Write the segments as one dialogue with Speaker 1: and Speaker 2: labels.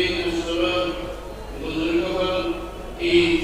Speaker 1: Thank you.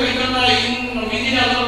Speaker 1: que no me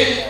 Speaker 1: Hey!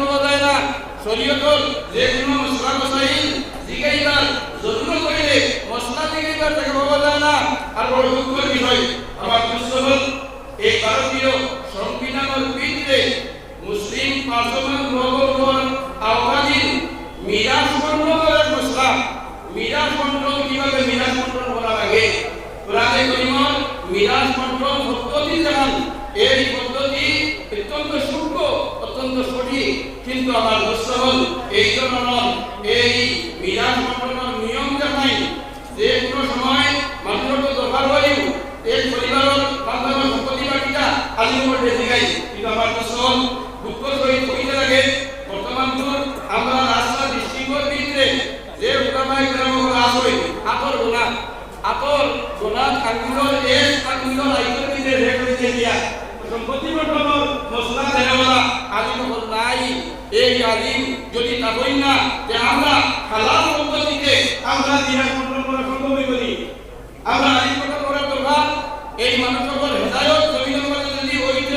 Speaker 1: পাওয়া যায় না। শরীয়তর যে কোনো মশলা মশাইল জিগাইবার জরুরত করিলে মশলা জিগাইবার তাকে পাওয়া যায় না। আর বড় দুঃখের বিষয়, আমার মুসলমান এই ভারতীয় বাকিটা আলিম করতে দিগাই কিন্তু আমার মুসলমান দুঃখ সহিত কইতে লাগে, বর্তমান যুগ আমরা রাস্তা দৃষ্টিকোণ ভিতরে যে গ্রাম রাস হই আতর গোনা আতর গোনা কাঙ্গুলর এস কাঙ্গুলর আইতর ভিতরে রেখ দিতে দিয়া সম্পত্তি বর্তমান মশলা দেওয়ালা আলিম হল নাই। এই আলিম যদি আমরা আলিম কথা করার দরকার এই মানুষের হেদায়ত জমিনের মধ্যে যদি হইতে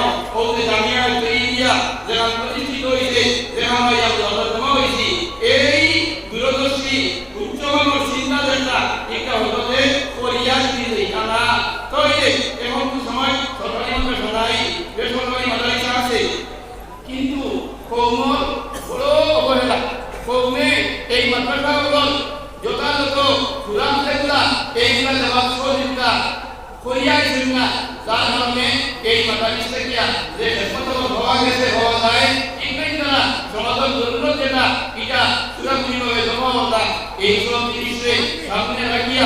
Speaker 1: আইসি কেন ওতে জামিয়া তৈরিয়া যেখান প্রতিষ্ঠিত হয়েছে যেখান হইয়া আল্লাহ জমা হয়েছি এই দূরদর্শী উচ্চমানের চিন্তা যেটা এটা হতে করিয়া দিতে জানা তৈরি এমন সময় সরকারি মাদ্রাসা নাই বেসরকারি মাদ্রাসা আছে কিন্তু কৌমর বড় অবহেলা কৌমে এই মাদ্রাসাগুলো যথাযথ কোরআন যেগুলা এইগুলা দেওয়ার সহযোগিতা করিয়া গেছেন না যার কারণে এই মাদ্রাসা কিয়া যে গেছে হওয়া যায় ইংরেজি দ্বারা সমাজের জরুরত যেটা, এটা জমা হতা এই সব জিনিসে সামনে রাখিয়া